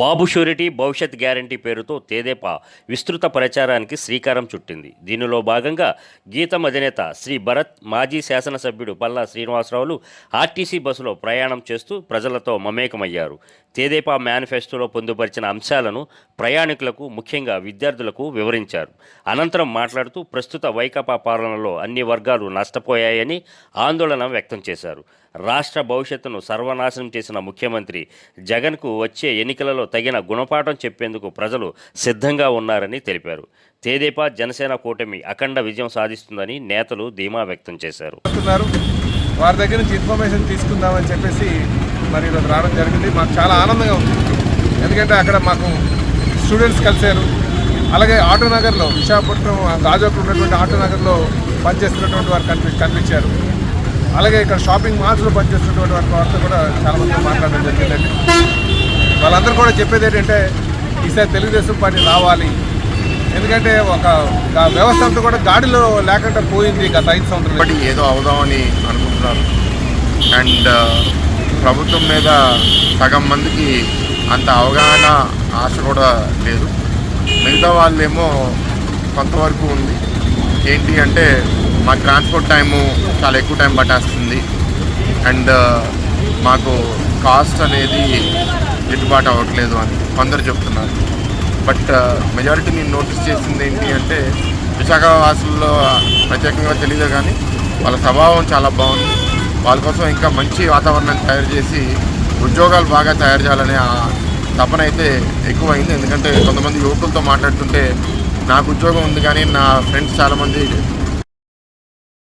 బాబు surety భవిష్యత్ guarantee పేరుతో తేదేపా విస్తృత ప్రచారానికి శ్రీకారం చుట్టింది. దీనిలో భాగంగా గీతం అధినేత శ్రీ భరత్ మాజీ శాసనసభ్యుడు పల్లా శ్రీనివాసరావులు ఆర్టీసీ బస్సులో ప్రయాణం చేస్తూ ప్రజలతో మమేకమయ్యారు. తేదేపా మేనిఫెస్టోలో పొందుపరిచిన అంశాలను ప్రయాణికులకు ముఖ్యంగా విద్యార్థులకు వివరించారు. అనంతరం మాట్లాడుతూ ప్రస్తుత వైకాపా పాలనలో అన్ని వర్గాలు నష్టపోయాయని ఆందోళన వ్యక్తం చేశారు. రాష్ట్ర భవిష్యత్తును సర్వనాశనం చేసిన ముఖ్యమంత్రి జగన్కు వచ్చే ఎన్నికలలో తగిన గుణపాఠం చెప్పేందుకు ప్రజలు సిద్ధంగా ఉన్నారని తెలిపారు. తేదేపా జనసేన కూటమి అఖండ విజయం సాధిస్తుందని నేతలు ధీమా వ్యక్తం చేశారు. వస్తున్నారు వారి దగ్గర నుంచి ఇన్ఫర్మేషన్ తీసుకుందామని చెప్పేసి మరి ఈరోజు రావడం జరిగింది. మాకు చాలా ఆనందంగా ఉంది. ఎందుకంటే అక్కడ మాకు స్టూడెంట్స్ కలిశారు. అలాగే ఆటోనగర్లో విశాఖపట్నం గాజోకు ఉన్నటువంటి ఆటోనగర్లో పనిచేస్తున్నటువంటి వారు కనిపి కనిపించారు. అలాగే ఇక్కడ షాపింగ్ మాల్స్లో పనిచేస్తున్నటువంటి వారి వారితో కూడా చాలామంది మాట్లాడడం జరిగిందండి. వాళ్ళందరూ కూడా చెప్పేది ఏంటంటే ఈసారి తెలుగుదేశం పార్టీ రావాలి. ఎందుకంటే ఒక వ్యవస్థ అంతా కూడా గాడిలో లేకుండా పోయింది గత ఐదు సంవత్సరాలు. ఏదో అవుదామని అనుకుంటున్నారు. అండ్ ప్రభుత్వం మీద సగం మందికి అంత అవగాహన ఆశ కూడా లేదు. మిగతా వాళ్ళేమో కొంతవరకు ఉంది. ఏంటి అంటే మా ట్రాన్స్పోర్ట్ టైము చాలా ఎక్కువ టైం పట్టేస్తుంది. అండ్ మాకు కాస్ట్ అనేది గిట్టుబాటు అవ్వట్లేదు అని కొందరు చెప్తున్నారు. బట్ మెజారిటీ నేను నోటీస్ చేసింది ఏంటి అంటే విశాఖ వాసుల్లో ప్రత్యేకంగా తెలియదు కానీ వాళ్ళ స్వభావం చాలా బాగుంది. వాళ్ళ కోసం ఇంకా మంచి వాతావరణం తయారు చేసి ఉద్యోగాలు బాగా తయారు చేయాలనే ఆ తపన అయితే ఎక్కువైంది. ఎందుకంటే కొంతమంది యువకులతో మాట్లాడుతుంటే నాకు ఉద్యోగం ఉంది కానీ నా ఫ్రెండ్స్ చాలామంది